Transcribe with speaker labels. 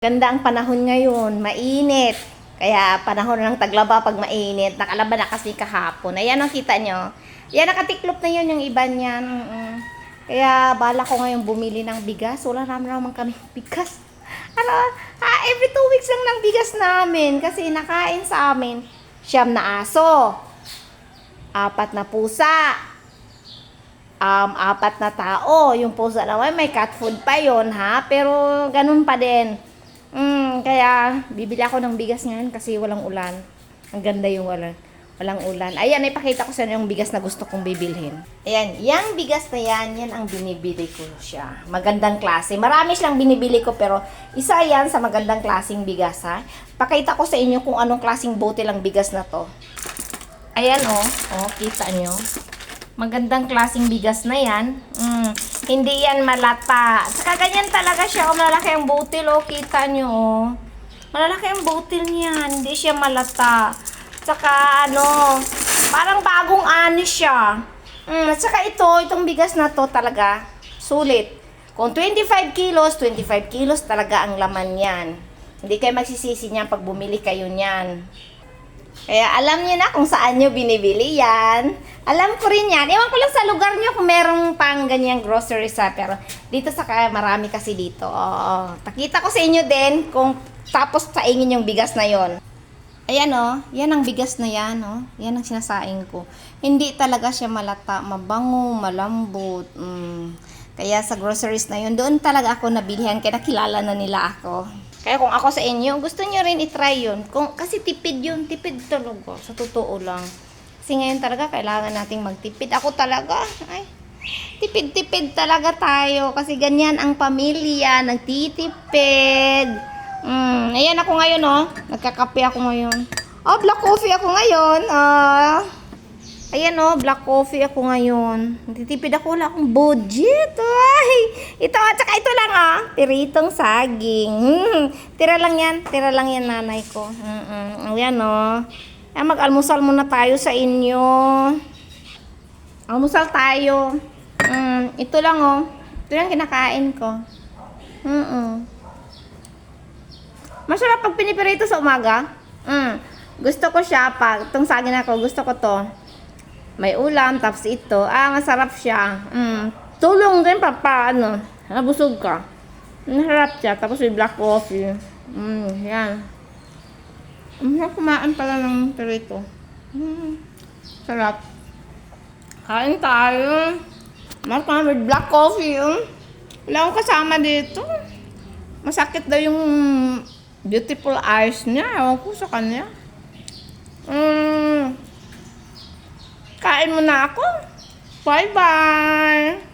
Speaker 1: Ganda ang panahon ngayon, mainit. Kaya panahon ng taglaba pag mainit. Nakalaba na kasi kahapon. Ayan ang kita nyo. Yan, nakatiklop na yun yung iba niyan. Kaya bala ko ngayon bumili ng bigas. Wala naman naman kami bigas. Ano, ah, every two weeks lang ng bigas namin. Kasi nakain sa amin. Siyam na aso. Apat na pusa. Um, apat na tao. Yung pusa naman, may cat food pa yon ha. Pero ganun pa din. Mm, kaya bibili ako ng bigas ngayon kasi walang ulan. Ang ganda yung walang, walang ulan. Ayan, ipakita ko sa inyo yung bigas na gusto kong bibilhin. Ayan, yung bigas na yan, yan ang binibili ko siya. Magandang klase. Marami siyang binibili ko pero isa yan sa magandang klaseng bigas ha. Pakita ko sa inyo kung anong klaseng bote lang bigas na to. Ayan oh, oh kita nyo. Magandang klaseng bigas na yan. Mm, hindi yan malata. Saka ganyan talaga siya. Oh, malalaki ang butil. Oh, kita nyo. Oh. Malalaki ang butil niyan. Hindi siya malata. Saka ano, parang bagong ani siya. Mm, saka ito, itong bigas na to talaga, sulit. Kung 25 kilos, 25 kilos talaga ang laman yan. Hindi kayo magsisisi niyan pag bumili kayo niyan. Kaya alam niyo na kung saan niyo binibili yan. Alam ko rin yan. Ewan ko lang sa lugar niyo kung merong pang ganyang grocery sa. Pero dito sa kaya marami kasi dito. Oo. Takita ko sa inyo din kung tapos saingin yung bigas na yon. Ayan oh, yan ang bigas na yan oh. Yan ang sinasaing ko. Hindi talaga siya malata, mabango, malambot. Mm. Kaya sa groceries na yun, doon talaga ako nabilihan kaya nakilala na nila ako. Kaya kung ako sa inyo, gusto nyo rin itry yun. Kung, kasi tipid yun, tipid talaga. Sa totoo lang. Kasi ngayon talaga, kailangan nating magtipid. Ako talaga, ay, tipid-tipid talaga tayo. Kasi ganyan ang pamilya, nagtitipid. Mm, ayan ako ngayon, oh. Nagkakape ako ngayon. Oh, black coffee ako ngayon. Ah, ayan, oh, black coffee ako ngayon. Nagtitipid ako, wala akong budget. Ay, ito, at saka ito lang, ah. Piritong saging. Hmm, tira lang yan. Tira lang yan, nanay ko. Mm-mm. Ayan, oh. Ayan, mag-almusal muna tayo sa inyo. Almusal tayo. Mm, ito lang, oh. Ito lang kinakain ko. Mm-mm. Masarap pag pinipirito sa umaga. Mm. Gusto ko siya pag itong saging ako, gusto ko to. May ulam, tapos ito. Ah, masarap siya. Mm. Tulong din pa, pa ano, nabusog ka. Masarap siya. Tapos may black coffee. Mm, yan. Ang sarap kumaan pala ng pirito. Mm, sarap. Kain tayo. Mas kami with black coffee. Um. Wala akong kasama dito. Masakit daw yung beautiful eyes niya. Ewan ko sa kanya. Mm. Kain mo na ako. Bye-bye.